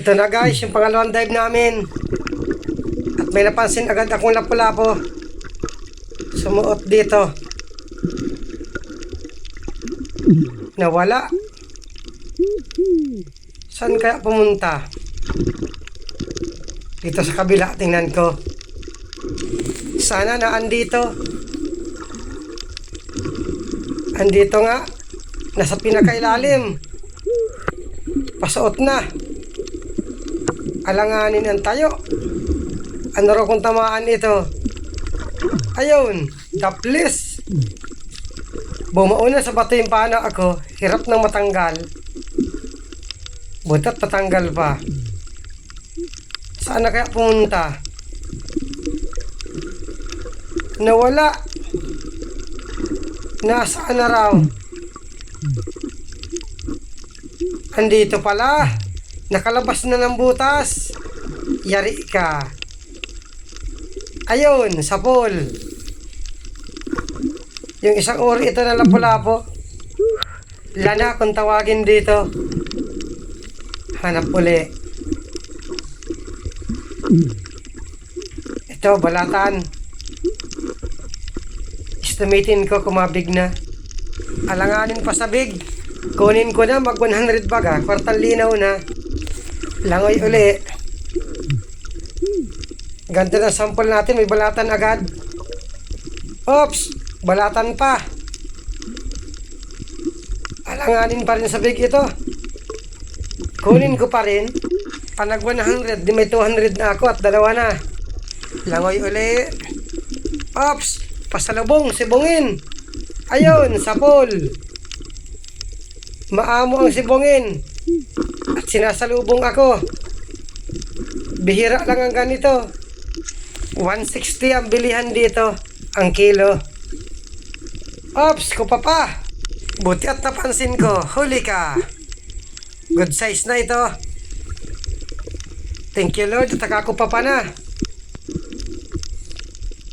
Ito na guys, yung pangalawang dive namin. At may napansin agad akong lapu-lapo. Sumuot dito. Nawala. Saan kaya pumunta? Dito sa kabila, tingnan ko. Sana na andito. Andito nga. Nasa pinakailalim. Pasuot na. Alanganin ang tayo. Ano raw kung tamaan ito? Ayun, daplis. Bumauna sa bato yung pana ako, hirap nang matanggal. Butat tatanggal pa. Saan na kaya pumunta? Nawala. Nasaan na raw? Andito pala. Nakalabas na ng butas. Yari ka. Ayun, sa pool. Yung isang uri ito na lapo-lapo. Lana kung tawagin dito. Hanap uli. Ito, balatan. Estimatin ko kumabig na. Alanganin pa sa big. Kunin ko na mag 100 baga. Kwartal linaw na. Langoy uli. Ganda ng sample natin. May balatan agad. Oops! Balatan pa. Alanganin pa rin sa big ito. Kunin ko pa rin. Panag 100, di may 200 na ako at dalawa na. Langoy uli. Ops! Pasalubong, sibungin. Ayun, sa pool. Maamo ang sibungin. At sinasalubong ako. Bihira lang ang ganito. 160 ang bilihan dito. Ang kilo. Ops, ko pa pa. Buti at napansin ko. Huli ka. Good size na ito. Thank you Lord. At ako pa pa na.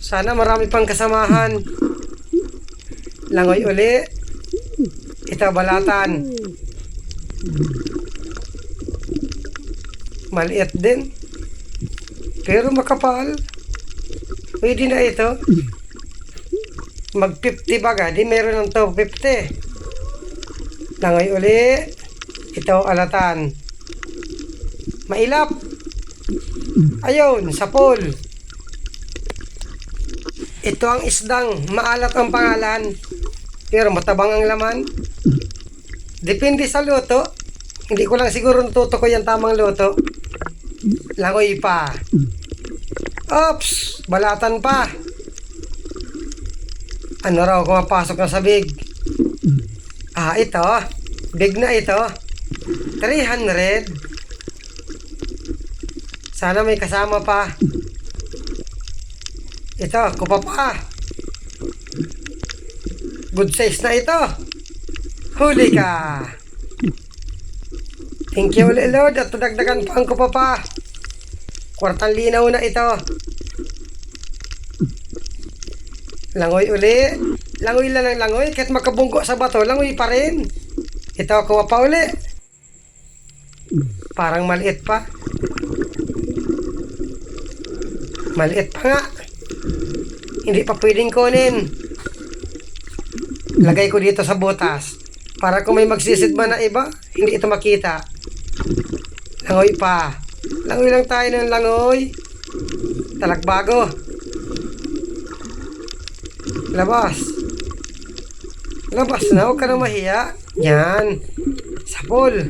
Sana marami pang kasamahan. Langoy uli. Ito balatan. Maliit din. Pero makapal. Pwede na ito. Mag 50 baga. Di meron ng to 50. Langoy uli. Ito alatan. Mailap. Ayun, sa pool. Ito ang isdang maalat ang pangalan, pero matabang ang laman. Depende sa luto. Hindi ko lang siguro natuto ko yung tamang luto. Langoy pa. Oops! Balatan pa. Ano raw kumapasok na sa big? Ah, ito. Big na ito. 300. Sana may kasama pa. Ito, kupa pa. Good size na ito. Huli ka. Thank you ulit Lord at dagdagan pa ang kupa pa. Kwartang linaw na ito. Langoy uli. Langoy lang ng langoy. Kahit makabunggo sa bato, langoy pa rin. Ito, kuha pa uli. Parang maliit pa. Maliit pa nga. Hindi pa pwedeng kunin. Lagay ko dito sa butas. Para kung may magsisid man na iba, hindi ito makita. Langoy pa. Langoy lang tayo ng langoy. Talagbago. Labas. Labas na, huwag ka na mahiya. Yan. Sapol.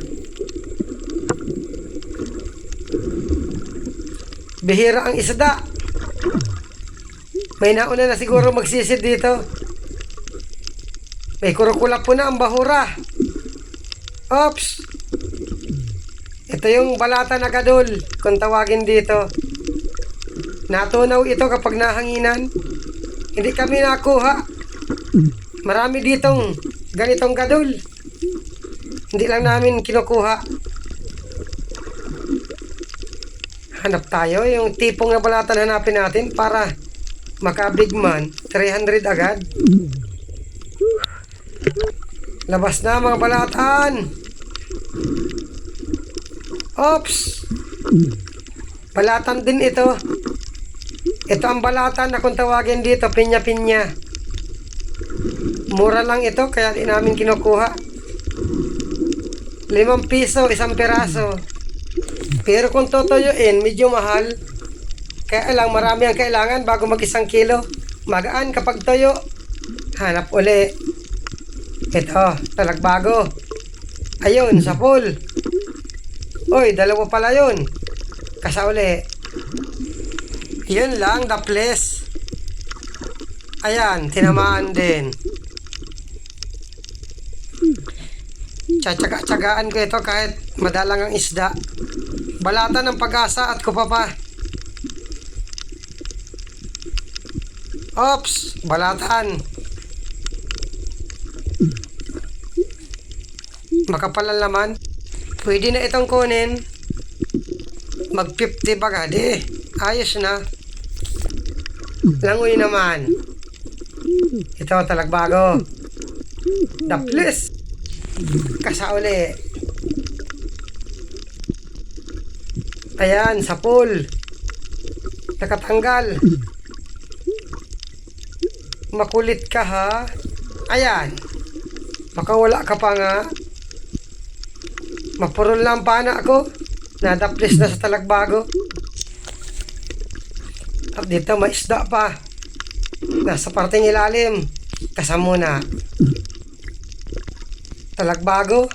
Bihira ang isda. May nauna na siguro magsisid dito. May kurukula po na ang bahura. Ops! Ito yung balata na gadol, kung tawagin dito. Natunaw ito kapag nahanginan. Hindi kami nakuha. Marami ditong ganitong gadol. Hindi lang namin kinukuha. Hanap tayo, yung tipong na balatan hanapin natin para makabig man, 300 agad. Labas na mga balatan. Ops! Balatan din ito. Ito ang balatan na kung tawagin dito, pinya-pinya. Mura lang ito, kaya di namin kinukuha. Limang piso, isang piraso. Pero kung tutuyuin, medyo mahal. Kaya lang, marami ang kailangan bago mag isang kilo. Magaan kapag tuyo. Hanap uli. Ito, talagbago. Ayun, sa pool. Uy, dalawa pala yun. Kasauli. Yun lang, the place. Ayan, tinamaan din. Tsatsaga-tsagaan ko ito kahit madalang ang isda. Balatan ng pag-asa at kupapa. Ops, balatan. Makapal ang laman. Pwede na itong kunin. Mag 50 baga, di. Ayos na. Langoy naman. Ito, talagbago. Daplis. Kasauli. Ayan, sa pool. Nakatanggal. Makulit ka ha. Ayan. Baka wala ka pa nga. Mapurol lang pana ako. Nadaplis na sa talagbago. Dito may isda pa. Nasa parting ilalim. Kasama na. Talagbago.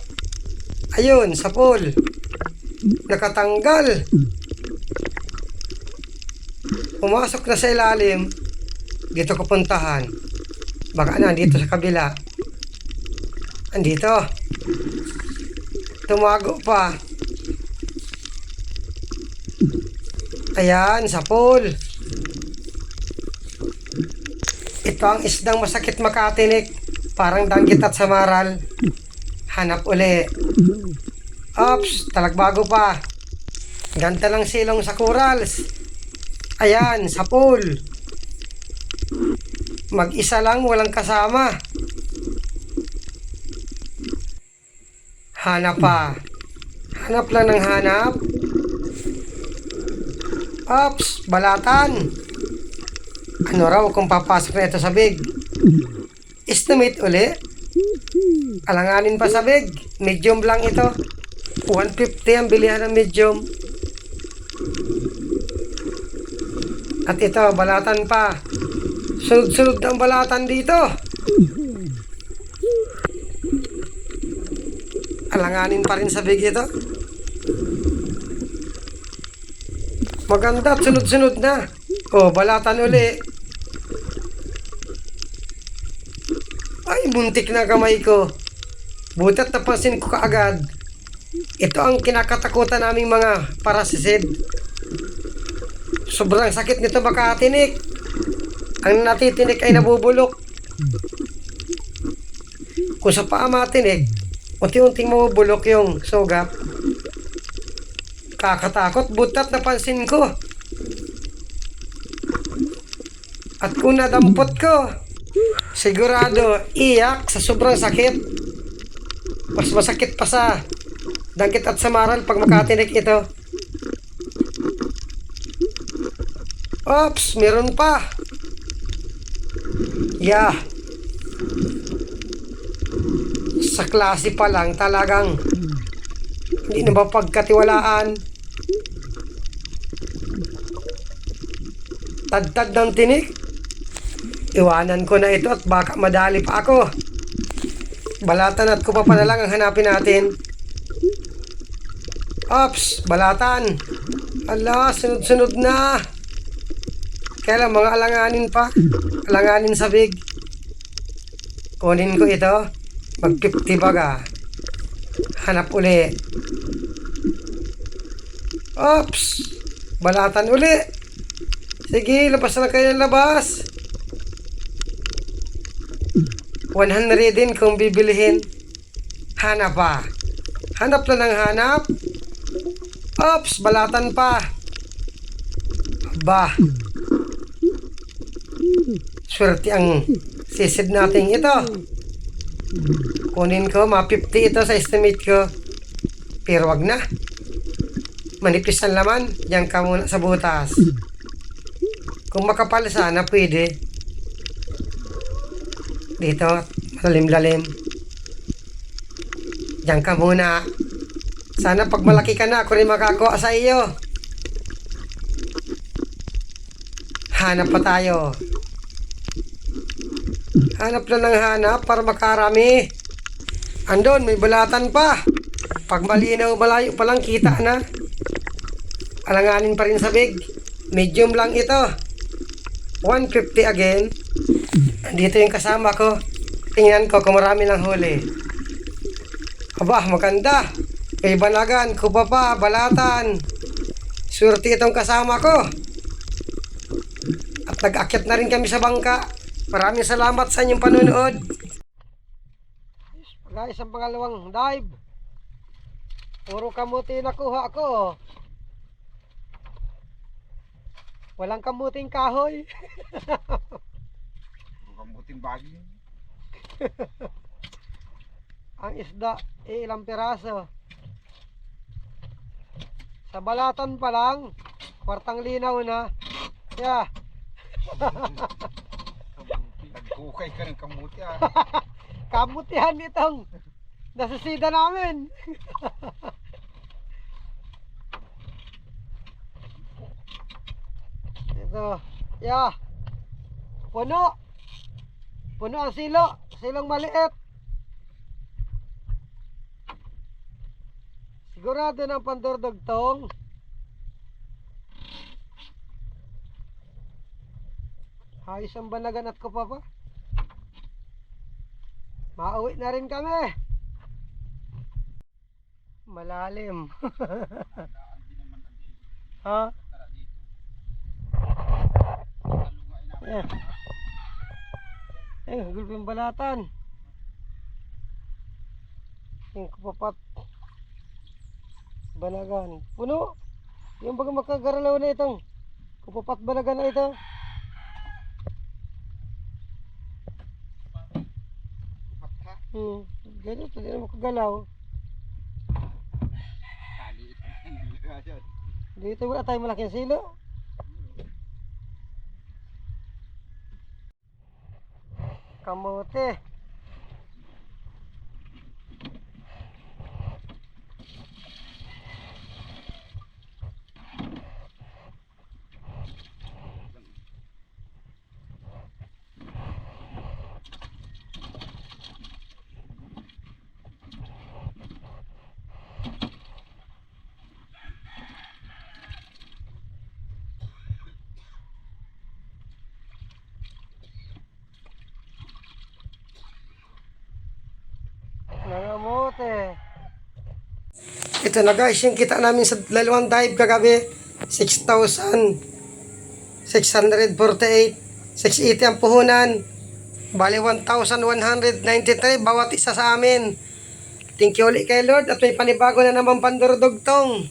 Ayun, sa pool. Nakatanggal. Pumasok na sa ilalim. Dito ko puntahan. Baka nandito sa kabila. Andito. Tumago pa. Ayan, sa pool. Ito ang isdang masakit makatinik. Parang danggit at samaral. Hanap uli. Ops, talagbago pa. Ganda lang silong sa corals. Ayan, sa pool. Mag-isa lang, walang kasama. Hanap pa. Hanap lang ng hanap. Ops, balatan. Ano raw kung papasok na ito sa big? Estimate uli. Alanganin pa sa big. Medium lang ito. 150 ang bilihan ng medium. At ito, balatan pa. Sunod-sunod ang balatan dito. Alanganin pa rin sa big ito. Maganda sunod-sunod na. O, balatan uli. Ay, buntik na kamay ko. Butat napansin ko kaagad. Ito ang kinakatakutan naming mga parasisid. Sobrang sakit nito makatinik. Ang natitinik ay nabubulok. Kung sa paa matinik, unti-unting mabubulok yung sugat. Kakatakot, butat napansin ko. At kung nadampot ko, sigurado iyak sa sobrang sakit. Mas masakit pa sa dagkit at samaral pag makatinik ito. Oops, meron pa. Yeah. Sa klase pa lang talagang hindi na ba pagkatiwalaan? Tagtag ng tinik. Iwanan ko na ito at baka madali pa ako. Balatan at kupa pa na lang ang hanapin natin. Ops, balatan. Ala, sunod-sunod na. Kaya lang, mga alanganin pa. Alanganin sa big. Kunin ko ito. Mag 50 baga. Hanap uli. Ops! Balatan uli. Sige, labas na kayo ng labas. 100 din kung bibilihin. Hanap pa. Hanap na ng hanap. Ops, balatan pa. Ba. Swerte ang sisid natin ito. Kunin ko, ma 50 ito sa estimate ko. Pero wag na. manipis ang laman, diyan ka muna sa butas. Kung makapal sana, pwede. Dito, malalim-lalim. Diyan ka muna. Sana pag malaki ka na, ako rin makakuha sa iyo. Hanap pa tayo. Hanap na ng hanap para makarami. Andon, may balatan pa. Pag malinaw, malayo pa lang, kita na. Alanganin pa rin sa big. Medium lang ito. 150 again. Dito yung kasama ko. Tingnan ko kung marami ng huli. Aba, maganda. May banagan, kupa pa, balatan. Swerte itong kasama ko. At nag-akyat na rin kami sa bangka. Maraming salamat sa inyong panonood. Guys, ang pangalawang dive. Puro kamuti nakuha ko. Walang kamuting kahoy. Bagay. Ang isda, eh, ilang piraso. Sa balatan pa lang, kwartang linaw na. Yeah, Nagkukay ka ng kamuti ah. kamutihan itong nasasida namin. Ito, yeah. Puno. Puno ang silo. Silong maliit. Sigurado ng pandurdugtong. Ayos ang banagan at ko pa pa. Mauwi na rin kami. Malalim. ha? Eh. Eh, gulpo yung balatan. Yung kapapat. Banagan. Puno. Yung baga makagaralaw na itong kapapat banagan na ito. Hmm. Ganito, hindi na makagalaw. Dito wala tayong malaking silo. Kamote. Ito na guys, yung kita namin sa dalawang dive kagabi, 6,648. 680 ang puhunan. Bali 1,193 bawat isa sa amin. Thank you ulit kay Lord at may panibago na naman pandurudugtong.